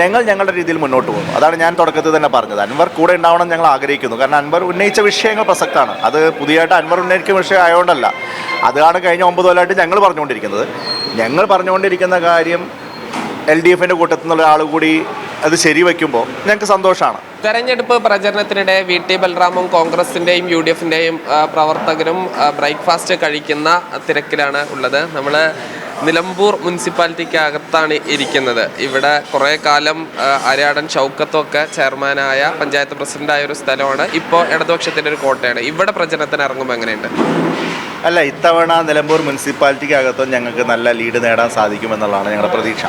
ഞങ്ങൾ ഞങ്ങളുടെ രീതിയിൽ മുന്നോട്ട് പോകും അതാണ് ഞാൻ തുടക്കത്തിൽ തന്നെ പറഞ്ഞത്. അൻവർ കൂടെ ഉണ്ടാവണം ഞങ്ങൾ ആഗ്രഹിക്കുന്നു. കാരണം അൻവർ ഉന്നയിച്ച വിഷയങ്ങൾ പ്രസക്തമാണ് അത് പുതിയതായിട്ട് അൻവർ ഉന്നയിക്കുന്ന വിഷയം ആയതുകൊണ്ടല്ല. അതാണ് കഴിഞ്ഞ ഒമ്പത് കൊല്ലമായിട്ട് ഞങ്ങൾ പറഞ്ഞുകൊണ്ടിരിക്കുന്നത്. ഞങ്ങൾ പറഞ്ഞുകൊണ്ടിരിക്കുന്ന കാര്യം എൽ ഡി എഫിന്റെ കൂട്ടത്തിൽ നിന്നുള്ള ആൾ കൂടി അത് ശരിവെക്കുമ്പോൾ ഞങ്ങൾക്ക് സന്തോഷമാണ്. തെരഞ്ഞെടുപ്പ് പ്രചരണത്തിനിടെ വി ടി ബലറാമും കോൺഗ്രസിന്റെയും യു ഡി എഫിന്റെയും പ്രവർത്തകരും ബ്രേക്ക്ഫാസ്റ്റ് കഴിക്കുന്ന തിരക്കിലാണ് ഉള്ളത്. നമ്മൾ നിലമ്പൂർ മുനിസിപ്പാലിറ്റിക്ക് അകത്താണ് ഇരിക്കുന്നത്. ഇവിടെ കുറേ കാലം അരയാടൻ ചൗക്കത്തൊക്കെ ചെയർമാനായ പഞ്ചായത്ത് പ്രസിഡന്റായ ഒരു സ്ഥലമാണ്. ഇപ്പോൾ ഇടതുപക്ഷത്തിന്റെ ഒരു കോട്ടയാണ്. ഇവിടെ പ്രചരണത്തിന് ഇറങ്ങുമ്പോൾ എങ്ങനെയുണ്ട്? അല്ല ഇത്തവണ നിലമ്പൂർ മുനിസിപ്പാലിറ്റിക്ക് അകത്തും ഞങ്ങൾക്ക് നല്ല ലീഡ് നേടാൻ സാധിക്കുമെന്നുള്ളതാണ് ഞങ്ങളുടെ പ്രതീക്ഷ.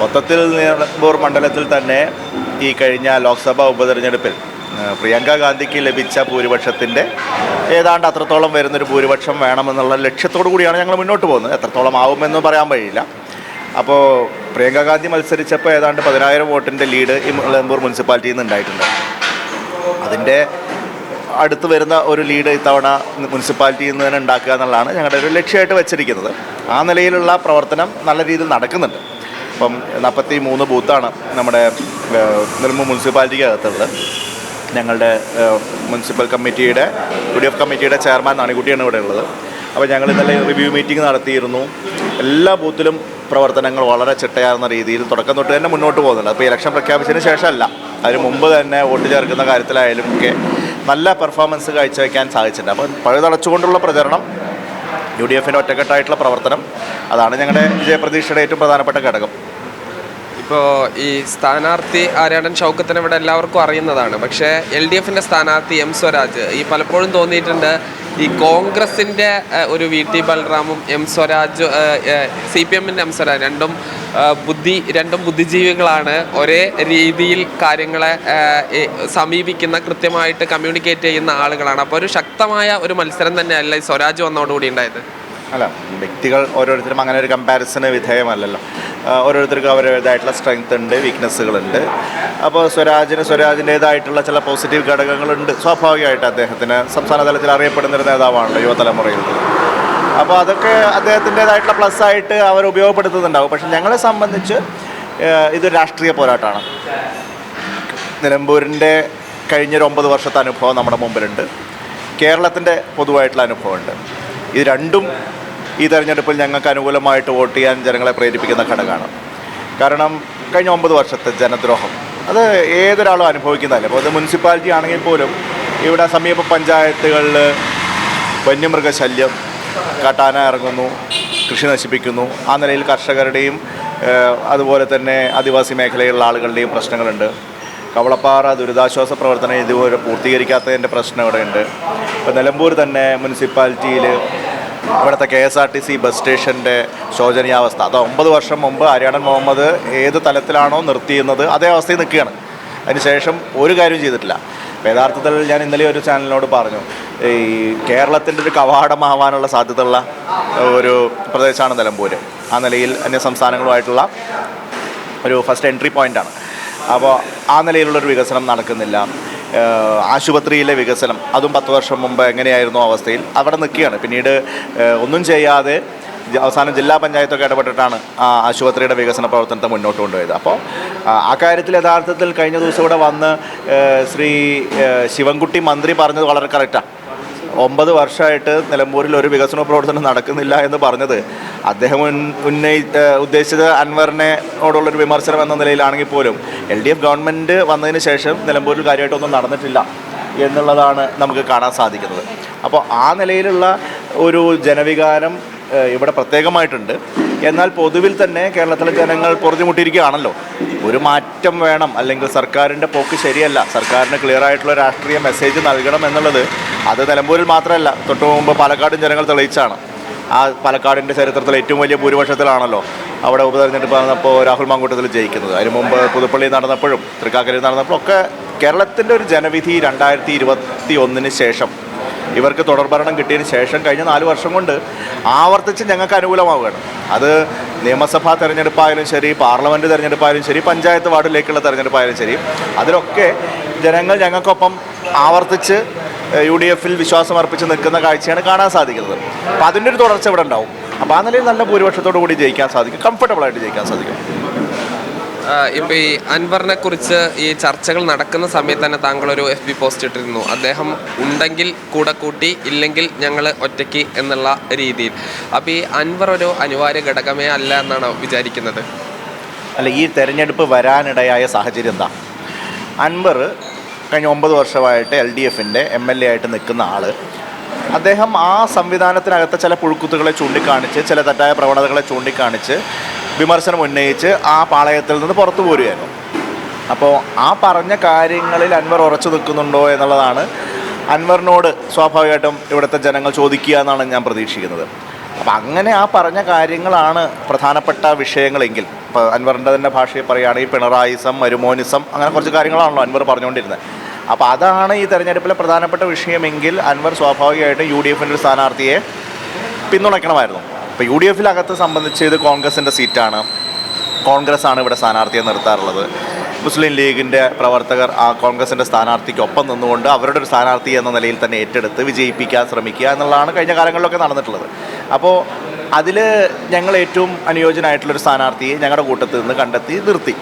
മൊത്തത്തിൽ നിലമ്പൂർ മണ്ഡലത്തിൽ തന്നെ ഈ കഴിഞ്ഞ ലോക്സഭാ ഉപതെരഞ്ഞെടുപ്പിൽ പ്രിയങ്ക ഗാന്ധിക്ക് ലഭിച്ച ഭൂരിപക്ഷത്തിന്റെ ഏതാണ്ട് അത്രത്തോളം വരുന്നൊരു ഭൂരിപക്ഷം വേണമെന്നുള്ള ലക്ഷ്യത്തോടു കൂടിയാണ് ഞങ്ങൾ മുന്നോട്ട് പോകുന്നത്. എത്രത്തോളം ആവുമെന്ന് പറയാൻ കഴിയില്ല അപ്പോൾ പ്രിയങ്ക ഗാന്ധി മത്സരിച്ചപ്പോൾ ഏതാണ്ട് പതിനായിരം വോട്ടിന്റെ ലീഡ് ഈ നിലമ്പൂർ മുനിസിപ്പാലിറ്റിയിൽ നിന്ന് ഉണ്ടായിട്ടുണ്ട് അതിന്റെ അടുത്ത് വരുന്ന ഒരു ലീഡ് ഇത്തവണ മുനിസിപ്പാലിറ്റിയിൽ നിന്ന് തന്നെ ഉണ്ടാക്കുക എന്നുള്ളതാണ് ഞങ്ങളുടെ ഒരു ലക്ഷ്യമായിട്ട് വെച്ചിരിക്കുന്നത്. ആ നിലയിലുള്ള പ്രവർത്തനം നല്ല രീതിയിൽ നടക്കുന്നുണ്ട്. ഇപ്പം നാൽപ്പത്തി മൂന്ന് ബൂത്താണ് നമ്മുടെ നിലമ്പൂർ മുനിസിപ്പാലിറ്റിക്ക് അകത്തുള്ളത്. ഞങ്ങളുടെ മുനിസിപ്പൽ കമ്മിറ്റിയുടെ യു ഡി എഫ് കമ്മിറ്റിയുടെ ചെയർമാൻ നാണിക്കുട്ടിയാണ് ഇവിടെ ഉള്ളത്. അപ്പോൾ ഞങ്ങൾ ഇന്നലെ റിവ്യൂ മീറ്റിംഗ് നടത്തിയിരുന്നു. എല്ലാ ബൂത്തിലും പ്രവർത്തനങ്ങൾ വളരെ ചിട്ടയാർന്ന രീതിയിൽ തുടക്കം തൊട്ട് തന്നെ മുന്നോട്ട് പോകുന്നുണ്ട്. അപ്പോൾ ഇലക്ഷൻ പ്രഖ്യാപിച്ചതിന് ശേഷമല്ല. അതിന് മുമ്പ് തന്നെ വോട്ട് ചേർക്കുന്ന കാര്യത്തിലായാലും ഒക്കെ നല്ല പെർഫോമൻസ് കാഴ്ചവെക്കാൻ സാധിച്ചിട്ടുണ്ട്. അപ്പോൾ പഴുതടച്ചുകൊണ്ടുള്ള പ്രചരണം യു ഡി എഫിന്റെ ഒറ്റക്കെട്ടായിട്ടുള്ള പ്രവർത്തനം അതാണ് ഞങ്ങളുടെ വിജയപ്രതീക്ഷയുടെ ഏറ്റവും പ്രധാനപ്പെട്ട ഘടകം. ഇപ്പോൾ ഈ സ്ഥാനാർത്ഥി ആര്യാടൻ ഷൗക്കത്തിന് ഇവിടെ എല്ലാവർക്കും അറിയുന്നതാണ്. പക്ഷേ എൽ ഡി എഫിന്റെ സ്ഥാനാർത്ഥി എം സ്വരാജ് ഈ പലപ്പോഴും തോന്നിയിട്ടുണ്ട് ഈ കോൺഗ്രസിന്റെ ഒരു വി ടി ബൽറാമും എം സ്വരാജ് സി പി എമ്മിന്റെ എം സ്വരാജ് രണ്ടും ബുദ്ധി രണ്ടും ബുദ്ധിജീവികളാണ്. ഒരേ രീതിയിൽ കാര്യങ്ങളെ സമീപിക്കുന്ന കൃത്യമായിട്ട് കമ്മ്യൂണിക്കേറ്റ് ചെയ്യുന്ന ആളുകളാണ്. അപ്പോൾ ഒരു ശക്തമായ ഒരു മത്സരം തന്നെയല്ല ഈ സ്വരാജ് വന്നതോടുകൂടി ഉണ്ടായത്. അല്ല വ്യക്തികൾ ഓരോരുത്തരും അങ്ങനെ ഒരു കമ്പാരിസന് വിധേയമല്ലല്ലോ. ഓരോരുത്തർക്കും അവരുടേതായിട്ടുള്ള സ്ട്രെങ്ത് ഉണ്ട് വീക്ക്നെസ്സുകളുണ്ട് അപ്പോൾ സ്വരാജിന് സ്വരാജിന്റേതായിട്ടുള്ള ചില പോസിറ്റീവ് ഘടകങ്ങളുണ്ട്. സ്വാഭാവികമായിട്ട് അദ്ദേഹത്തിന് സംസ്ഥാന തലത്തിൽ അറിയപ്പെടുന്ന ഒരു നേതാവാണല്ലോ യുവതലമുറയിൽ. അപ്പോൾ അതൊക്കെ അദ്ദേഹത്തിന്റേതായിട്ടുള്ള പ്ലസ് ആയിട്ട് അവർ ഉപയോഗപ്പെടുത്തുന്നുണ്ടാവും. പക്ഷെ ഞങ്ങളെ സംബന്ധിച്ച് ഇത് ഇതൊരു രാഷ്ട്രീയ പോരാട്ടമാണ്. നിലമ്പൂരിന്റെ കഴിഞ്ഞൊരു ഒമ്പത് വർഷത്തെ അനുഭവം നമ്മുടെ മുമ്പിലുണ്ട്. കേരളത്തിന്റെ പൊതുവായിട്ടുള്ള അനുഭവമുണ്ട്. ഇത് രണ്ടും ഈ തെരഞ്ഞെടുപ്പിൽ ഞങ്ങൾക്ക് അനുകൂലമായിട്ട് വോട്ട് ചെയ്യാൻ ജനങ്ങളെ പ്രേരിപ്പിക്കുന്ന ഘടകമാണ്. കാരണം കഴിഞ്ഞ ഒമ്പത് വർഷത്തെ ജനദ്രോഹം അത് ഏതൊരാളും അനുഭവിക്കുന്നതല്ല? അപ്പോൾ അത് മുനിസിപ്പാലിറ്റി ആണെങ്കിൽ പോലും ഇവിടെ സമീപ പഞ്ചായത്തുകളിൽ വന്യമൃഗശല്യം കാട്ടാന ഇറങ്ങുന്നു കൃഷി നശിപ്പിക്കുന്നു. ആ നിലയിൽ കർഷകരുടെയും അതുപോലെ തന്നെ ആദിവാസി മേഖലയിലുള്ള ആളുകളുടെയും പ്രശ്നങ്ങളുണ്ട്. കവളപ്പാറ ദുരിതാശ്വാസ പ്രവർത്തനം ഇതുപോലെ പൂർത്തീകരിക്കാത്തതിന്റെ പ്രശ്നം ഇവിടെയുണ്ട്. ഇപ്പോൾ നിലമ്പൂർ തന്നെ മുനിസിപ്പാലിറ്റിയിൽ ഇവിടുത്തെ K S R T C bus സ്റ്റേഷന്റെ ശോചനീയാവസ്ഥ. അത് ഒമ്പത് വർഷം മുമ്പ് ഹരിയാണൻ മുഹമ്മദ് ഏത് തലത്തിലാണോ നിർത്തിയിരുന്നത് അതേ അവസ്ഥയിൽ നിൽക്കുകയാണ്. അതിനുശേഷം ഒരു കാര്യം ചെയ്തിട്ടില്ല. യഥാർത്ഥത്തിൽ ഞാൻ ഇന്നലെ ഒരു ചാനലിനോട് പറഞ്ഞു ഈ കേരളത്തിന്റെ ഒരു കവാടമാവാനുള്ള സാധ്യതയുള്ള ഒരു പ്രദേശമാണ് നിലമ്പൂർ ആ നിലയിൽ അന്യ സംസ്ഥാനങ്ങളുമായിട്ടുള്ള ഒരു ഫസ്റ്റ് എൻട്രി പോയിന്റാണ് അപ്പോൾ ആ നിലയിലുള്ളൊരു വികസനം നടക്കുന്നില്ല. ആശുപത്രിയിലെ വികസനം. അതും പത്ത് വർഷം മുമ്പ് എങ്ങനെയായിരുന്നു അവസ്ഥയിൽ? അവിടെ നിൽക്കുകയാണ്. പിന്നീട് ഒന്നും ചെയ്യാതെ അവസാനം ജില്ലാ പഞ്ചായത്തൊക്കെ ഇടപെട്ടിട്ടാണ് ആ ആശുപത്രിയുടെ വികസന പ്രവർത്തനത്തെ മുന്നോട്ട് കൊണ്ടുപോയത്. അപ്പോൾ ആ, കാര്യത്തിൽ യഥാർത്ഥത്തിൽ കഴിഞ്ഞ ദിവസം ഇവിടെ വന്ന് ശ്രീ ശിവൻകുട്ടി മന്ത്രി പറഞ്ഞത് വളരെ കറക്റ്റാണ് ഒമ്പത് വർഷമായിട്ട് നിലമ്പൂരിൽ ഒരു വികസന പ്രവർത്തനം നടക്കുന്നില്ല എന്ന് പറഞ്ഞത്. അദ്ദേഹം ഉന്നയി ഉദ്ദേശിച്ചത് അൻവറിനോടുള്ളൊരു വിമർശനം എന്ന നിലയിലാണെങ്കിൽ പോലും എൽ ഡി എഫ് ഗവൺമെന്റ് വന്നതിന് ശേഷം നിലമ്പൂരിൽ കാര്യമായിട്ടൊന്നും നടന്നിട്ടില്ല എന്നുള്ളതാണ് നമുക്ക് കാണാൻ സാധിക്കുന്നത്. അപ്പോൾ ആ നിലയിലുള്ള ഒരു ജനവികാരം ഇവിടെ പ്രത്യേകമായിട്ടുണ്ട്. എന്നാൽ പൊതുവിൽ തന്നെ കേരളത്തിലെ ജനങ്ങൾ പൊറുതിമുട്ടിയിരിക്കുകയാണല്ലോ. ഒരു മാറ്റം വേണം അല്ലെങ്കിൽ സർക്കാരിന്റെ പോക്ക് ശരിയല്ല. സർക്കാരിന് ക്ലിയർ ആയിട്ടുള്ള രാഷ്ട്രീയ മെസ്സേജ് നൽകണം എന്നുള്ളത് അത് നിലമ്പൂരിൽ മാത്രമല്ല തൊട്ടു മുമ്പ് പാലക്കാടും ജനങ്ങൾ തെളിയിച്ചാണ്. ആ പാലക്കാടിന്റെ ചരിത്രത്തിൽ ഏറ്റവും വലിയ ഭൂരിപക്ഷത്തിലാണല്ലോ അവിടെ ഉപതെരഞ്ഞെടുപ്പ് നടന്നപ്പോൾ രാഹുൽ മാങ്കൂട്ടത്തിൽ ജയിക്കുന്നത്. അതിന് മുമ്പ് പുതുപ്പള്ളി നടന്നപ്പോഴും തൃക്കാക്കരയിൽ നടന്നപ്പോഴും ഒക്കെ കേരളത്തിന്റെ ഒരു ജനവിധി രണ്ടായിരത്തി ഇരുപത്തി ഒന്നിന് ശേഷം ഇവർക്ക് തുടർഭരണം കിട്ടിയതിന് ശേഷം കഴിഞ്ഞ നാല് വർഷം കൊണ്ട് ആവർത്തിച്ച് ഞങ്ങൾക്ക് അനുകൂലമാവുകയാണ്. അത് നിയമസഭാ തെരഞ്ഞെടുപ്പായാലും ശരി പാർലമെന്റ് തെരഞ്ഞെടുപ്പായാലും ശരി പഞ്ചായത്ത് വാർഡിലേക്കുള്ള തെരഞ്ഞെടുപ്പായാലും ശരി അതിലൊക്കെ ജനങ്ങൾ ഞങ്ങൾക്കൊപ്പം ആവർത്തിച്ച് യു ഡി എഫിൽ വിശ്വാസം അർപ്പിച്ച് നിൽക്കുന്ന കാഴ്ചയാണ് കാണാൻ സാധിക്കുന്നത്. അപ്പോൾ അതിന്റെ ഒരു തുടർച്ച ഇവിടെ ഉണ്ടാവും. അപ്പോൾ ആ നിലയിൽ നല്ല ഭൂരിപക്ഷത്തോടു കൂടി ജയിക്കാൻ സാധിക്കും കംഫർട്ടബിളായിട്ട് ജയിക്കാൻ സാധിക്കും. ഇപ്പോൾ ഈ അൻവറിനെ കുറിച്ച് ഈ ചർച്ചകൾ നടക്കുന്ന സമയത്ത് തന്നെ താങ്കൾ ഒരു എഫ് ബി പോസ്റ്റ് ഇട്ടിരുന്നു. അദ്ദേഹം ഉണ്ടെങ്കിൽ കൂടെ കൂട്ടി ഇല്ലെങ്കിൽ ഞങ്ങൾ ഒറ്റയ്ക്ക് എന്നുള്ള രീതിയിൽ. അപ്പോൾ ഈ അൻവർ ഒരു അനിവാര്യ ഘടകമേ അല്ല എന്നാണ് വിചാരിക്കുന്നത്? അല്ല ഈ തെരഞ്ഞെടുപ്പ് വരാനിടയായ സാഹചര്യം എന്താ? അൻവർ കഴിഞ്ഞ ഒമ്പത് വർഷമായിട്ട് എൽ ഡി എഫിന്റെ എം എൽ എ ആയിട്ട് നിൽക്കുന്ന ആൾ അദ്ദേഹം ആ സംവിധാനത്തിനകത്തെ ചില പുഴുക്കുത്തുകളെ ചൂണ്ടിക്കാണിച്ച് ചില തെറ്റായ പ്രവണതകളെ ചൂണ്ടിക്കാണിച്ച് വിമർശനം ഉന്നയിച്ച് ആ പാളയത്തിൽ നിന്ന് പുറത്തു പോരുകയായിരുന്നു. അപ്പോൾ ആ പറഞ്ഞ കാര്യങ്ങളിൽ അൻവർ ഉറച്ചു നിൽക്കുന്നുണ്ടോ എന്നുള്ളതാണ് അൻവറിനോട് സ്വാഭാവികമായിട്ടും ഇവിടുത്തെ ജനങ്ങൾ ചോദിക്കുക എന്നാണ് ഞാൻ പ്രതീക്ഷിക്കുന്നത്. അപ്പം അങ്ങനെ ആ പറഞ്ഞ കാര്യങ്ങളാണ് പ്രധാനപ്പെട്ട വിഷയങ്ങളെങ്കിൽ ഇപ്പോൾ അൻവറിന്റെ തന്നെ ഭാഷയിൽ പറയുകയാണെങ്കിൽ പിണറായിസം മരുമോനിസം അങ്ങനെ കുറച്ച് കാര്യങ്ങളാണല്ലോ അൻവർ പറഞ്ഞുകൊണ്ടിരുന്നത്. അപ്പോൾ അതാണ് ഈ തെരഞ്ഞെടുപ്പിലെ പ്രധാനപ്പെട്ട വിഷയമെങ്കിൽ അൻവർ സ്വാഭാവികമായിട്ടും യു ഡി എഫിന്റെ ഒരു സ്ഥാനാർത്ഥിയെ പിന്തുണയ്ക്കണമായിരുന്നു. ഇപ്പോൾ യു ഡി എഫിലകത്ത് സംബന്ധിച്ച് ഇത് കോൺഗ്രസിന്റെ സീറ്റാണ്. കോൺഗ്രസ് ആണ് ഇവിടെ സ്ഥാനാർത്ഥിയെ നിർത്താറുള്ളത്. മുസ്ലിം ലീഗിന്റെ പ്രവർത്തകർ ആ കോൺഗ്രസിന്റെ സ്ഥാനാർത്ഥിക്കൊപ്പം നിന്നുകൊണ്ട് അവരുടെ ഒരു സ്ഥാനാർത്ഥി എന്ന നിലയിൽ തന്നെ ഏറ്റെടുത്ത് വിജയിപ്പിക്കാൻ ശ്രമിക്കുക എന്നുള്ളതാണ് കഴിഞ്ഞ കാലങ്ങളിലൊക്കെ നടന്നിട്ടുള്ളത്. അപ്പോൾ അതിൽ ഞങ്ങൾ ഏറ്റവും അനുയോജ്യനായിട്ടുള്ളൊരു സ്ഥാനാർത്ഥിയെ ഞങ്ങളുടെ കൂട്ടത്തിൽ നിന്ന് കണ്ടെത്തി നിർത്തി.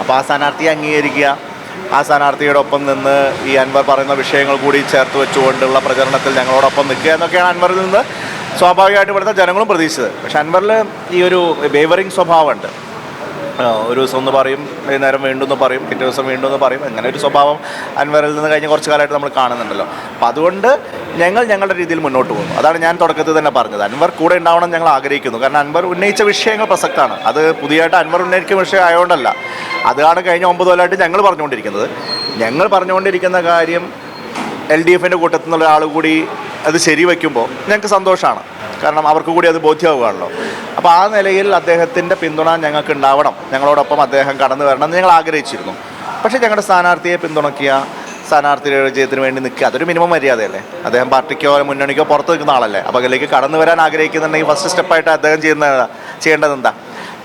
അപ്പോൾ ആ സ്ഥാനാർത്ഥിയെ അംഗീകരിക്കുക ആ സ്ഥാനാർത്ഥിയുടെ ഒപ്പം നിന്ന് ഈ അൻവർ പറയുന്ന വിഷയങ്ങൾ കൂടി ചേർത്ത് വെച്ചുകൊണ്ടുള്ള പ്രചരണത്തിൽ ഞങ്ങളോടൊപ്പം നിൽക്കുക എന്നൊക്കെയാണ് അൻവറിൽ നിന്ന് സ്വാഭാവികമായിട്ട് ഇവിടുത്തെ ജനങ്ങളും പ്രതീക്ഷിച്ചത്. പക്ഷെ അൻവറിൽ ഈ ഒരു വേവറിങ് സ്വഭാവമുണ്ട്. ഒരു ദിവസം ഒന്ന് പറയും വൈകുന്നേരം വീണ്ടും ഒന്ന് പറയും പിറ്റേ ദിവസം വീണ്ടും ഒന്ന് പറയും. അങ്ങനെ ഒരു സ്വഭാവം അൻവറിൽ നിന്ന് കഴിഞ്ഞ കുറച്ച് കാലമായിട്ട് നമ്മൾ കാണുന്നുണ്ടല്ലോ. അപ്പോൾ അതുകൊണ്ട് ഞങ്ങൾ ഞങ്ങളുടെ രീതിയിൽ മുന്നോട്ട് പോകും അതാണ് ഞാൻ തുടക്കത്തിൽ തന്നെ പറഞ്ഞത്. അൻവർ കൂടെ ഉണ്ടാവണം ഞങ്ങൾ ആഗ്രഹിക്കുന്നു. കാരണം അൻവർ ഉന്നയിച്ച വിഷയങ്ങൾ പ്രസക്തമാണ് അത് പുതിയതായിട്ട് അൻവർ ഉന്നയിക്കുന്ന വിഷയം ആയതുകൊണ്ടല്ല. അതാണ് കഴിഞ്ഞ ഒമ്പത് കൊല്ലമായിട്ട് ഞങ്ങൾ പറഞ്ഞുകൊണ്ടിരിക്കുന്നത്. ഞങ്ങൾ പറഞ്ഞുകൊണ്ടിരിക്കുന്ന കാര്യം എൽ ഡി എഫിന്റെ കൂട്ടത്തിൽ നിന്നുള്ള ആൾ കൂടി അത് ശരിവെക്കുമ്പോൾ ഞങ്ങൾക്ക് സന്തോഷമാണ്. കാരണം അവർക്ക് കൂടി അത് ബോധ്യമാവുകയാണല്ലോ അപ്പോൾ ആ നിലയിൽ അദ്ദേഹത്തിന്റെ പിന്തുണ ഞങ്ങൾക്ക് ഉണ്ടാവണം. ഞങ്ങളോടൊപ്പം അദ്ദേഹം കടന്നു വരണം എന്ന് ഞങ്ങൾ ആഗ്രഹിച്ചിരുന്നു. പക്ഷേ ഞങ്ങളുടെ സ്ഥാനാർത്ഥിയെ പിന്തുണയ്ക്കുക സ്ഥാനാർത്ഥിയുടെ വിജയത്തിന് വേണ്ടി നിൽക്കുക അതൊരു മിനിമം മര്യാദയല്ലേ? അദ്ദേഹം പാർട്ടിക്കോ മുന്നണിക്കോ പുറത്ത് നിൽക്കുന്ന ആളല്ലേ? അപ്പോൾ അതിലേക്ക് കടന്നു വരാൻ ആഗ്രഹിക്കുന്നുണ്ടെങ്കിൽ ഫസ്റ്റ് സ്റ്റെപ്പായിട്ട് അദ്ദേഹം ചെയ്യുന്ന ചെയ്യേണ്ടത് എന്താ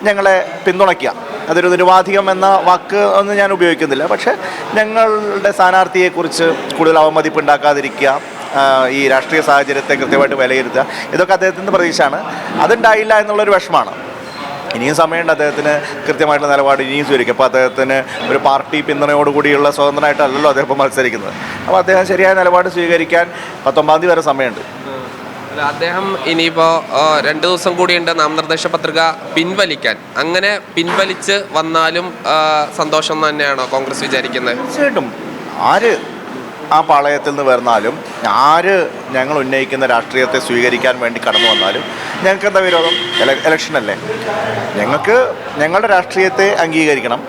ഞങ്ങളെ പിന്തുണയ്ക്കുക. അതൊരു നിരുപാധികം എന്ന വാക്ക് ഒന്നും ഞാൻ ഉപയോഗിക്കുന്നില്ല. പക്ഷേ ഞങ്ങളുടെ സ്ഥാനാർത്ഥിയെക്കുറിച്ച് കൂടുതൽ അവമതിപ്പ് ഉണ്ടാക്കാതിരിക്കുക ഈ രാഷ്ട്രീയ സാഹചര്യത്തെ കൃത്യമായിട്ട് വിലയിരുത്തുക. ഇതൊക്കെ അദ്ദേഹത്തിന്റെ പ്രതീക്ഷയാണ്. അതുണ്ടായില്ല എന്നുള്ളൊരു വിഷമാണ് ഇനിയും സമയമുണ്ട് അദ്ദേഹത്തിന് കൃത്യമായിട്ടുള്ള നിലപാട് ഇനിയും സ്വീകരിക്കും. അപ്പോൾ അദ്ദേഹത്തിന് ഒരു പാർട്ടി പിന്തുണയോടുകൂടിയുള്ള സ്വതന്ത്രനായിട്ടല്ലല്ലോ അദ്ദേഹം ഇപ്പോൾ മത്സരിക്കുന്നത്. അപ്പോൾ അദ്ദേഹം ശരിയായ നിലപാട് സ്വീകരിക്കാൻ പത്തൊമ്പതാം തീയതി വരെ സമയമുണ്ട്. അല്ല, അദ്ദേഹം ഇനിയിപ്പോൾ രണ്ട് ദിവസം കൂടിയുണ്ട് നാമനിർദ്ദേശ പത്രിക പിൻവലിക്കാൻ. അങ്ങനെ പിൻവലിച്ച് വന്നാലും സന്തോഷം തന്നെയാണോ കോൺഗ്രസ് വിചാരിക്കുന്നത്? തീർച്ചയായിട്ടും. ആര് ആ പാളയത്തിൽ നിന്ന് വരുന്നാലും ആര് ഞങ്ങൾ ഉന്നയിക്കുന്ന രാഷ്ട്രീയത്തെ സ്വീകരിക്കാൻ വേണ്ടി കടന്നു വന്നാലും ഞങ്ങൾക്ക് എന്താ വിരോധം? ഇലക്ഷൻ അല്ലേ? ഞങ്ങൾക്ക് ഞങ്ങളുടെ രാഷ്ട്രീയത്തെ അംഗീകരിക്കണം.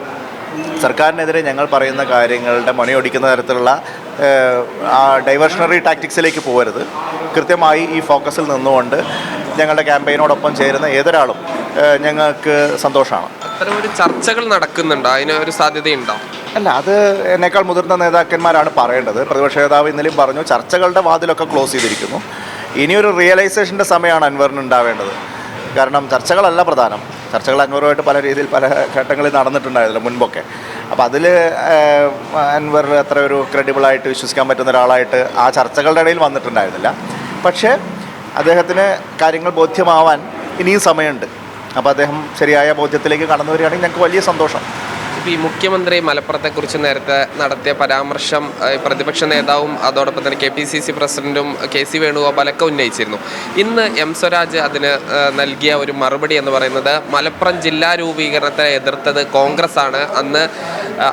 സർക്കാരിനെതിരെ ഞങ്ങൾ പറയുന്ന കാര്യങ്ങളുടെ മുനയൊടിക്കുന്ന തരത്തിലുള്ള ഡൈവേഷണറി ടാക്ടിക്സിലേക്ക് പോകരുത്. കൃത്യമായി ഈ ഫോക്കസിൽ നിന്നുകൊണ്ട് ഞങ്ങളുടെ ക്യാമ്പയിനോടൊപ്പം ചേരുന്ന ഏതൊരാളും ഞങ്ങൾക്ക് സന്തോഷമാണ്. അത്തരം ഒരു ചർച്ചകൾ നടക്കുന്നുണ്ട്? അതിന് ഒരു സാധ്യതയുണ്ടോ? അല്ല അത് എന്നേക്കാൾ മുതിർന്ന നേതാക്കന്മാരാണ് പറയേണ്ടത്. പ്രതിപക്ഷ നേതാവ് ഇന്നലെയും പറഞ്ഞു ചർച്ചകളുടെ വാതിലൊക്കെ ക്ലോസ് ചെയ്തിരിക്കുന്നു. ഇനിയൊരു റിയലൈസേഷന്റെ സമയമാണ് അൻവറിന് ഉണ്ടാവേണ്ടത്. കാരണം ചർച്ചകളല്ല പ്രധാനം. ചർച്ചകൾ അൻവറുമായിട്ട് പല രീതിയിൽ പല ഘട്ടങ്ങളിൽ നടന്നിട്ടുണ്ടായിരുന്നു മുൻപൊക്കെ. അപ്പോൾ അതിൽ അൻവർ അത്ര ഒരു ക്രെഡിബിളായിട്ട് വിശ്വസിക്കാൻ പറ്റുന്ന ഒരാളായിട്ട് ആ ചർച്ചകളുടെ ഇടയിൽ വന്നിട്ടുണ്ടായിരുന്നില്ല. പക്ഷേ അദ്ദേഹത്തിന് കാര്യങ്ങൾ ബോധ്യമാവാൻ ഇനിയും സമയമുണ്ട്. അപ്പോൾ അദ്ദേഹം ശരിയായ ബോധ്യത്തിലേക്ക് കടന്നു വരികയാണെങ്കിൽ ഞങ്ങൾക്ക് വലിയ സന്തോഷം. ഇപ്പോൾ ഈ മുഖ്യമന്ത്രി മലപ്പുറത്തെക്കുറിച്ച് നേരത്തെ നടത്തിയ പരാമർശം പ്രതിപക്ഷ നേതാവും അതോടൊപ്പം തന്നെ കെ പി സി സി പ്രസിഡന്റും കെ സി വേണുഗോപാലൊക്കെ ഉന്നയിച്ചിരുന്നു. ഇന്ന് എം സ്വരാജ് അതിന് നൽകിയ ഒരു മറുപടി എന്ന് പറയുന്നത് മലപ്പുറം ജില്ലാ രൂപീകരണത്തെ എതിർത്തത് കോൺഗ്രസ് ആണ് അന്ന്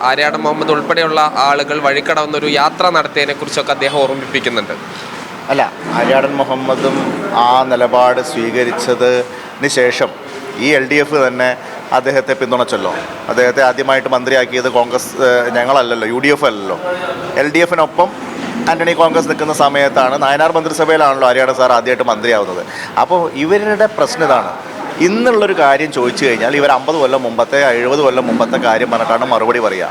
ആര്യാട ആര്യാടൻ മുഹമ്മദ് ഉൾപ്പെടെയുള്ള ആളുകൾ വഴിക്കടവുന്നൊരു യാത്ര നടത്തിയതിനെ കുറിച്ചൊക്കെ അദ്ദേഹം ഓർമ്മിപ്പിക്കുന്നുണ്ട്. അല്ല ആര്യാടൻ മുഹമ്മദും ആ നിലപാട് സ്വീകരിച്ചതിന് ശേഷം ഈ എൽ ഡി എഫ് തന്നെ അദ്ദേഹത്തെ പിന്തുണച്ചല്ലോ. അദ്ദേഹത്തെ ആദ്യമായിട്ട് മന്ത്രിയാക്കിയത് കോൺഗ്രസ് ഞങ്ങളല്ലല്ലോ യു ഡി എഫ് അല്ലല്ലോ. എൽ ഡി എഫിനൊപ്പം ആന്റണി കോൺഗ്രസ് നിൽക്കുന്ന സമയത്താണ് നായനാർ മന്ത്രിസഭയിലാണല്ലോ ഹരിയാണ സാർ ആദ്യമായിട്ട് മന്ത്രിയാവുന്നത്. അപ്പോൾ ഇവരുടെ പ്രശ്നം ഇതാണ്. ഇന്നുള്ളൊരു കാര്യം ചോദിച്ചു കഴിഞ്ഞാൽ ഇവർ അമ്പത് കൊല്ലം മുമ്പത്തെ എഴുപത് കൊല്ലം മുമ്പത്തെ കാര്യം പറഞ്ഞിട്ടാണ് മറുപടി പറയുക.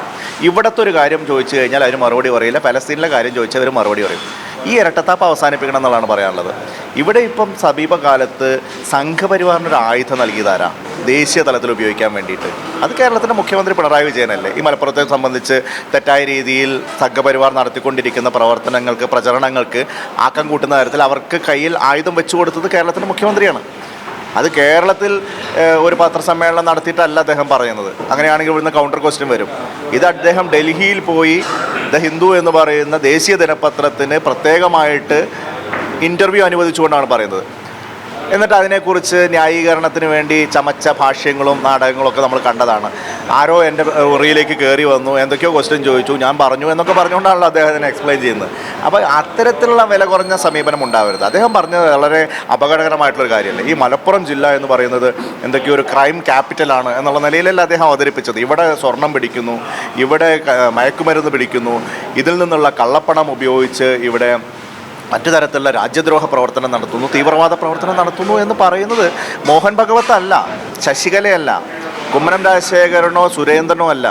ഇവിടുത്തെ ഒരു കാര്യം ചോദിച്ചു കഴിഞ്ഞാൽ അവർ മറുപടി പറയില്ല. പലസ്തീനിലെ കാര്യം ചോദിച്ചാൽ അവർ മറുപടി പറയും. ഈ ഇരട്ടത്താപ്പ് അവസാനിപ്പിക്കണം എന്നുള്ളതാണ് പറയാനുള്ളത്. ഇവിടെ ഇപ്പം സമീപകാലത്ത് സംഘപരിവാറിന് ഒരു ആയുധം നൽകിയതാരാ? ദേശീയ തലത്തിൽ ഉപയോഗിക്കാൻ വേണ്ടിയിട്ട്. അത് കേരളത്തിന്റെ മുഖ്യമന്ത്രി പിണറായി വിജയനല്ലേ? ഈ മലപ്പുറത്തെ സംബന്ധിച്ച് തെറ്റായ രീതിയിൽ സംഘപരിവാർ നടത്തിക്കൊണ്ടിരിക്കുന്ന പ്രവർത്തനങ്ങൾക്ക് പ്രചരണങ്ങൾക്ക് ആക്കം കൂട്ടുന്ന തരത്തിൽ അവർക്ക് കയ്യിൽ ആയുധം വെച്ചു കൊടുത്തത് കേരളത്തിന്റെ മുഖ്യമന്ത്രിയാണ്. അത് കേരളത്തിൽ ഒരു പത്രസമ്മേളനം നടത്തിയിട്ടല്ല അദ്ദേഹം പറയുന്നത്. അങ്ങനെയാണെങ്കിൽ ഇവിടുന്ന് കൗണ്ടർ ക്വസ്റ്റ്യൻ വരും. ഇത് അദ്ദേഹം ഡൽഹിയിൽ പോയി ദ ഹിന്ദു എന്ന് പറയുന്ന ദേശീയ ദിനപത്രത്തിന് പ്രത്യേകമായിട്ട് ഇന്റർവ്യൂ അനുവദിച്ചുകൊണ്ടാണ് പറയുന്നത്. എന്നിട്ട് അതിനെക്കുറിച്ച് ന്യായീകരണത്തിന് വേണ്ടി ചമച്ച ഭാഷ്യങ്ങളും നാടകങ്ങളും ഒക്കെ നമ്മൾ കണ്ടതാണ്. ആരോ എന്റെ ഉറിയിലേക്ക് കയറി വന്നു എന്തൊക്കെയോ ക്വസ്റ്റ്യൻ ചോദിച്ചു ഞാൻ പറഞ്ഞു എന്നൊക്കെ പറഞ്ഞുകൊണ്ടാണല്ലോ അദ്ദേഹം അതിനെ എക്സ്പ്ലെയിൻ ചെയ്യുന്നത്. അപ്പോൾ അത്തരത്തിലുള്ള വില കുറഞ്ഞ സമീപനം ഉണ്ടാവരുത്. അദ്ദേഹം പറഞ്ഞത് വളരെ അപകടകരമായിട്ടുള്ളൊരു കാര്യമല്ല. ഈ മലപ്പുറം ജില്ല എന്ന് പറയുന്നത് എന്തൊക്കെയോ ഒരു ക്രൈം ക്യാപിറ്റലാണ് എന്നുള്ള നിലയിലല്ല അദ്ദേഹം അവതരിപ്പിച്ചത്. ഇവിടെ സ്വർണം പിടിക്കുന്നു ഇവിടെ മയക്കുമരുന്ന് പിടിക്കുന്നു ഇതിൽ നിന്നുള്ള കള്ളപ്പണം ഉപയോഗിച്ച് ഇവിടെ മറ്റു തരത്തിലുള്ള രാജ്യദ്രോഹ പ്രവർത്തനം നടത്തുന്നു തീവ്രവാദ പ്രവർത്തനം നടത്തുന്നു എന്ന് പറയുന്നത് മോഹൻ ഭഗവത് അല്ല ശശികലയല്ല കുമ്മനം രാജശേഖരനോ സുരേന്ദ്രനോ അല്ല.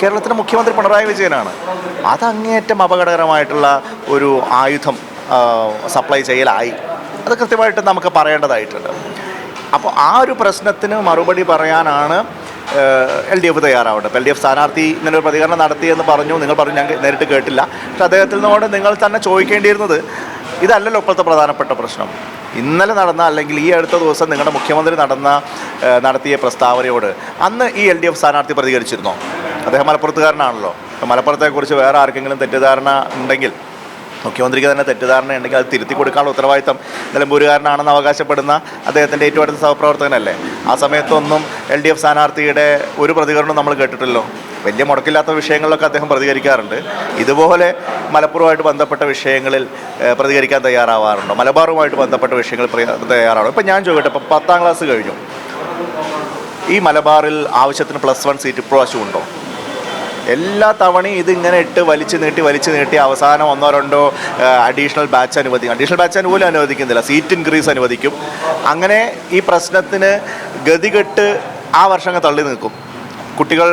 കേരളത്തിലെ മുഖ്യമന്ത്രി പിണറായി വിജയനാണ്. അത് അങ്ങേയറ്റം അപകടകരമായിട്ടുള്ള ഒരു ആയുധം സപ്ലൈ ചെയ്യലായി. അത് കൃത്യമായിട്ട് നമുക്ക് പറയേണ്ടതായിട്ടുണ്ട്. അപ്പോൾ ആ ഒരു പ്രശ്നത്തിന് മറുപടി പറയാനാണ് എൽ ഡി എഫ് തയ്യാറാവേണ്ടത്. എൽ ഡി എഫ് സ്ഥാനാർത്ഥി ഇങ്ങനെ ഒരു പ്രതികരണം നടത്തിയെന്ന് പറഞ്ഞു നിങ്ങൾ പറഞ്ഞു ഞാൻ നേരിട്ട് കേട്ടില്ല. പക്ഷെ അദ്ദേഹത്തിൽ നിന്നോട് നിങ്ങൾ തന്നെ ചോദിക്കേണ്ടിയിരുന്നത് ഇതല്ലല്ലോ ഇപ്പോഴത്തെ പ്രധാനപ്പെട്ട പ്രശ്നം. ഇന്നലെ നടന്ന അല്ലെങ്കിൽ ഈ അടുത്ത ദിവസം നിങ്ങളുടെ മുഖ്യമന്ത്രി നടന്ന നടത്തിയ പ്രസ്താവനയോട് അന്ന് ഈ എൽ ഡി എഫ് സ്ഥാനാർത്ഥി പ്രതികരിച്ചിരുന്നോ? അദ്ദേഹം മലപ്പുറത്തുകാരനാണല്ലോ. മലപ്പുറത്തെക്കുറിച്ച് വേറെ ആർക്കെങ്കിലും തെറ്റിദ്ധാരണ ഉണ്ടെങ്കിൽ മുഖ്യമന്ത്രിക്ക് തന്നെ തെറ്റിദ്ധാരണ ഉണ്ടെങ്കിൽ അത് തിരുത്തി കൊടുക്കാനുള്ള ഉത്തരവാദിത്തം നിലമ്പൂരുകാരനാണെന്ന് അവകാശപ്പെടുന്ന അദ്ദേഹത്തിന്റെ ഏറ്റവും അടുത്ത സഹപ്രവർത്തകനല്ലേ? ആ സമയത്തൊന്നും എൽ ഡി എഫ് സ്ഥാനാർത്ഥിയുടെ ഒരു പ്രതികരണം നമ്മൾ കേട്ടിട്ടില്ലല്ലോ വലിയ മുടക്കില്ലാത്ത വിഷയങ്ങളിലൊക്കെ അദ്ദേഹം പ്രതികരിക്കാറുണ്ട്. ഇതുപോലെ മലപ്പുറമായിട്ട് ബന്ധപ്പെട്ട വിഷയങ്ങളിൽ പ്രതികരിക്കാൻ തയ്യാറാവാറുണ്ടോ? മലബാറുമായിട്ട് ബന്ധപ്പെട്ട വിഷയങ്ങൾ തയ്യാറാണോ? ഇപ്പം ഞാൻ ചോദിക്കട്ടെ ഇപ്പം പത്താം ക്ലാസ് കഴിഞ്ഞു. ഈ മലബാറിൽ ആവശ്യത്തിന് പ്ലസ് വൺ സീറ്റ് ഇപ്രാവശ്യം ഉണ്ടോ? എല്ലാ തവണയും ഇങ്ങനെ ഇട്ട് വലിച്ചു നീട്ടി വലിച്ചു നീട്ടി അവസാനം ഒന്നോ രണ്ടോ അഡീഷണൽ ബാച്ച് അനുവദിക്കും. അഡീഷണൽ ബാച്ച് അനുകൂലം അനുവദിക്കുന്നില്ല. സീറ്റ് ഇൻക്രീസ് അനുവദിക്കും. അങ്ങനെ ഈ പ്രശ്നത്തിന് ഗതികെട്ട് ആ വർഷങ്ങൾ തള്ളി നിൽക്കും. കുട്ടികൾ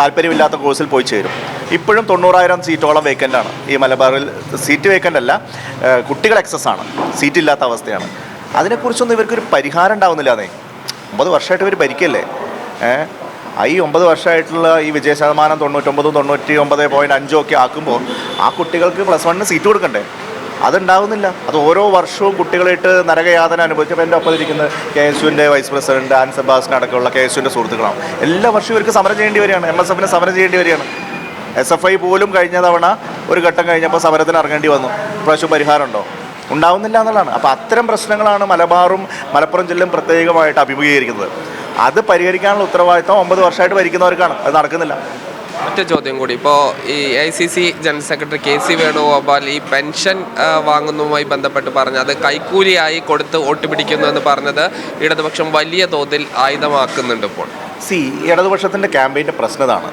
താല്പര്യമില്ലാത്ത കോഴ്സിൽ പോയി ചേരും. ഇപ്പോഴും തൊണ്ണൂറായിരം സീറ്റോളം വേക്കന്റ് ആണ്. ഈ മലബാറിൽ സീറ്റ് വേക്കന്റ് അല്ല കുട്ടികൾ എക്സസ് ആണ്. സീറ്റ് ഇല്ലാത്ത അവസ്ഥയാണ്. അതിനെക്കുറിച്ചൊന്നും ഇവർക്കൊരു പരിഹാരം ഉണ്ടാവുന്നില്ല എന്നേ. ഒമ്പത് വർഷമായിട്ട് ഇവർ ഭരിക്കല്ലേ? ഈ ഒമ്പത് വർഷമായിട്ടുള്ള ഈ വിജയ ശതമാനം തൊണ്ണൂറ്റൊമ്പതും തൊണ്ണൂറ്റി ഒമ്പത് പോയിന്റ് അഞ്ചും ഒക്കെ ആക്കുമ്പോൾ ആ കുട്ടികൾക്ക് പ്ലസ് വണ്ണിന് സീറ്റ് കൊടുക്കണ്ടേ? അതുണ്ടാവുന്നില്ല. അത് ഓരോ വർഷവും കുട്ടികളായിട്ട് നരകയാതന അനുഭവിച്ചപ്പോൾ എന്റെ ഒപ്പം ഇരിക്കുന്ന കെ എസ് യുവിന്റെ വൈസ് പ്രസിഡന്റ് ആൻ സെബാസ്റ്റൻ അടക്കമുള്ള കെ എസ് യുവിന്റെ സുഹൃത്തുക്കളാണ്. എല്ലാ വർഷവും ഇവർക്ക് സമരം ചെയ്യേണ്ടി വരികയാണ്. എം എസ് എഫിന് സമരം ചെയ്യേണ്ടി വരികയാണ്. എസ് എഫ് ഐ പോലും കഴിഞ്ഞ തവണ ഒരു ഘട്ടം കഴിഞ്ഞപ്പോൾ സമരത്തിന് ഇറങ്ങേണ്ടി വന്നു. ഇപ്രാവശ്യം പരിഹാരമുണ്ടോ? ഉണ്ടാവുന്നില്ല എന്നുള്ളതാണ്. അപ്പോൾ അത്തരം പ്രശ്നങ്ങളാണ് മലബാറും മലപ്പുറം ജില്ലയും പ്രത്യേകമായിട്ട് അഭിമുഖീകരിക്കുന്നത്. അത് പരിഹരിക്കാനുള്ള ഉത്തരവാദിത്തം ഒമ്പത് വർഷമായിട്ട് ഭരിക്കുന്നവർക്കാണ്. അത് നടക്കുന്നില്ല. മറ്റു ചോദ്യം കൂടി. ഇപ്പോൾ ഈ I C C general secretary K C Venugopal ഈ പെൻഷൻ വാങ്ങുന്നതുമായി ബന്ധപ്പെട്ട് പറഞ്ഞത് അത് കൈക്കൂലിയായി കൊടുത്ത് വോട്ട് പിടിക്കുന്നു എന്ന് പറഞ്ഞത് ഇടതുപക്ഷം വലിയ തോതിൽ ആയുധമാക്കുന്നുണ്ട് ഇപ്പോൾ. സി ഇടതുപക്ഷത്തിന്റെ ക്യാമ്പയിന്റെ പ്രശ്നതാണ്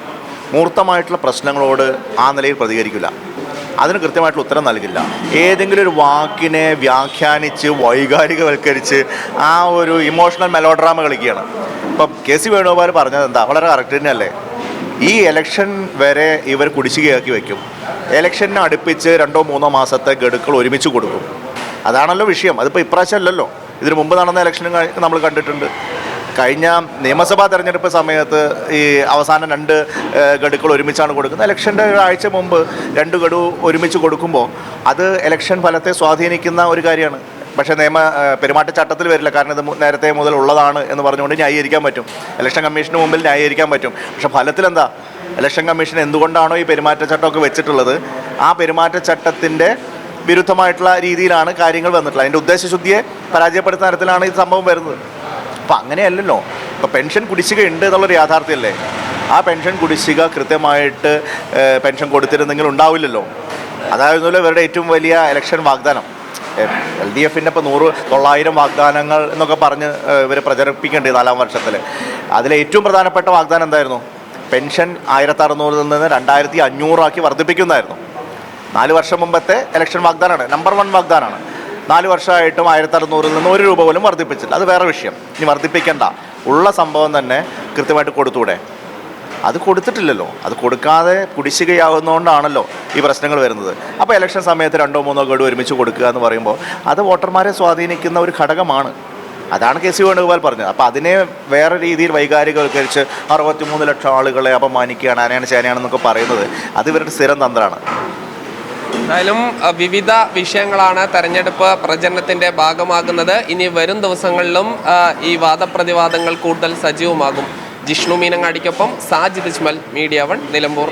മൂർത്തമായിട്ടുള്ള പ്രശ്നങ്ങളോട് ആ നിലയിൽ പ്രതികരിക്കില്ല. അതിന് കൃത്യമായിട്ടുള്ള ഉത്തരം നൽകില്ല. ഏതെങ്കിലും ഒരു വാക്കിനെ വ്യാഖ്യാനിച്ച് വൈകാരികവൽക്കരിച്ച് ആ ഒരു ഇമോഷണൽ മെലോഡ്രാമ കളിക്കുകയാണ്. ഇപ്പം കെ സി വേണുഗോപാൽ പറഞ്ഞത് എന്താ? വളരെ കറക്റ്റ് തന്നെയല്ലേ? ഈ ഇലക്ഷൻ വരെ ഇവർ കുടിശ്ശികയാക്കി വെക്കും. ഇലക്ഷനെ അടുപ്പിച്ച് രണ്ടോ മൂന്നോ മാസത്തെ ഗഡുക്കൾ ഒരുമിച്ച് കൊടുക്കും. അതാണല്ലോ വിഷയം. അതിപ്പോൾ ഇപ്രാവശ്യം അല്ലല്ലോ. ഇതിന് മുമ്പ് നടന്ന ഇലക്ഷനും നമ്മൾ കണ്ടിട്ടുണ്ട്. കഴിഞ്ഞ നിയമസഭാ തെരഞ്ഞെടുപ്പ് സമയത്ത് ഈ അവസാന രണ്ട് ഗഡുക്കൾ ഒരുമിച്ചാണ് കൊടുക്കുന്നത്. ഇലക്ഷന്റെ ഒരാഴ്ച മുമ്പ് രണ്ട് ഗഡു ഒരുമിച്ച് കൊടുക്കുമ്പോൾ അത് ഇലക്ഷൻ ഫലത്തെ സ്വാധീനിക്കുന്ന ഒരു കാര്യമാണ്. പക്ഷേ നിയമ പെരുമാറ്റച്ചട്ടത്തിൽ വരില്ല. കാരണം ഇത് നേരത്തെ മുതൽ ഉള്ളതാണ് എന്ന് പറഞ്ഞുകൊണ്ട് ന്യായീകരിക്കാൻ പറ്റും. ഇലക്ഷൻ കമ്മീഷന് മുമ്പിൽ ന്യായീകരിക്കാൻ പറ്റും. പക്ഷേ ഫലത്തിൽ എന്താ ഇലക്ഷൻ കമ്മീഷൻ എന്തുകൊണ്ടാണോ ഈ പെരുമാറ്റച്ചട്ടമൊക്കെ വെച്ചിട്ടുള്ളത്? ആ പെരുമാറ്റച്ചട്ടത്തിന്റെ വിരുദ്ധമായിട്ടുള്ള രീതിയിലാണ് കാര്യങ്ങൾ വന്നിട്ടുള്ളത്. അതിന്റെ ഉദ്ദേശശുദ്ധിയെ പരാജയപ്പെടുത്തുന്ന തരത്തിലാണ് ഈ സംഭവം വരുന്നത്. അപ്പം അങ്ങനെയല്ലല്ലോ. ഇപ്പോൾ പെൻഷൻ കുടിശ്ശിക ഉണ്ട് എന്നുള്ളൊരു യാഥാർത്ഥ്യമല്ലേ? ആ പെൻഷൻ കുടിശ്ശിക കൃത്യമായിട്ട് പെൻഷൻ കൊടുത്തിരുന്നെങ്കിൽ ഉണ്ടാവില്ലല്ലോ. അതായിരുന്നല്ലോ ഇവരുടെ ഏറ്റവും വലിയ ഇലക്ഷൻ വാഗ്ദാനം. എൽ ഡി എഫിന്റെ ഇപ്പോൾ നൂറ് തൊള്ളായിരം വാഗ്ദാനങ്ങൾ എന്നൊക്കെ പറഞ്ഞ് ഇവർ പ്രചരിപ്പിക്കേണ്ടത് നാലാം വർഷത്തിൽ അതിലെ ഏറ്റവും പ്രധാനപ്പെട്ട വാഗ്ദാനം എന്തായിരുന്നു? പെൻഷൻ ആയിരത്തി അറുന്നൂറിൽ നിന്ന് രണ്ടായിരത്തി അഞ്ഞൂറാക്കി വർദ്ധിപ്പിക്കുന്നതായിരുന്നു. നാല് വർഷം മുമ്പത്തെ ഇലക്ഷൻ വാഗ്ദാനമാണ്. നമ്പർ വൺ വാഗ്ദാനമാണ്. നാല് വർഷമായിട്ടും ആയിരത്തി അറുന്നൂറിൽ നിന്ന് ഒരു രൂപ പോലും വർദ്ധിപ്പിച്ചില്ല. അത് വേറെ വിഷയം. ഇനി വർദ്ധിപ്പിക്കേണ്ട. ഉള്ള സംഭവം തന്നെ കൃത്യമായിട്ട് കൊടുത്തൂടെ? അത് കൊടുത്തിട്ടില്ലല്ലോ. അത് കൊടുക്കാതെ കുടിശ്ശികയാവുന്നതുകൊണ്ടാണല്ലോ ഈ പ്രശ്നങ്ങൾ വരുന്നത്. അപ്പോൾ ഇലക്ഷൻ സമയത്ത് രണ്ടോ മൂന്നോ ഗഡു ഒരുമിച്ച് കൊടുക്കുക എന്ന് പറയുമ്പോൾ അത് വോട്ടർമാരെ സ്വാധീനിക്കുന്ന ഒരു ഘടകമാണ്. അതാണ് കെ സി വേണുഗോപാൽ പറഞ്ഞത്. അപ്പോൾ അതിനെ വേറെ രീതിയിൽ വൈകാരികവൽക്കരിച്ച് അറുപത്തിമൂന്ന് ലക്ഷം ആളുകളെ അപമാനിക്കുകയാണ് ആനയാണ് ചേനയാണെന്നൊക്കെ പറയുന്നത്. അത് ഇവരുടെ സ്ഥിരം തന്ത്രമാണ്. എന്തായാലും വിവിധ വിഷയങ്ങളാണ് തെരഞ്ഞെടുപ്പ് പ്രചരണത്തിന്റെ ഭാഗമാകുന്നത്. ഇനി വരും ദിവസങ്ങളിലും ഈ വാദപ്രതിവാദങ്ങൾ കൂടുതൽ സജീവമാകും. ജിഷ്ണു മീനങ്ങാടിക്കൊപ്പം സാജിദ് ഇജ്മൽ മീഡിയ വൺ നിലമ്പൂർ.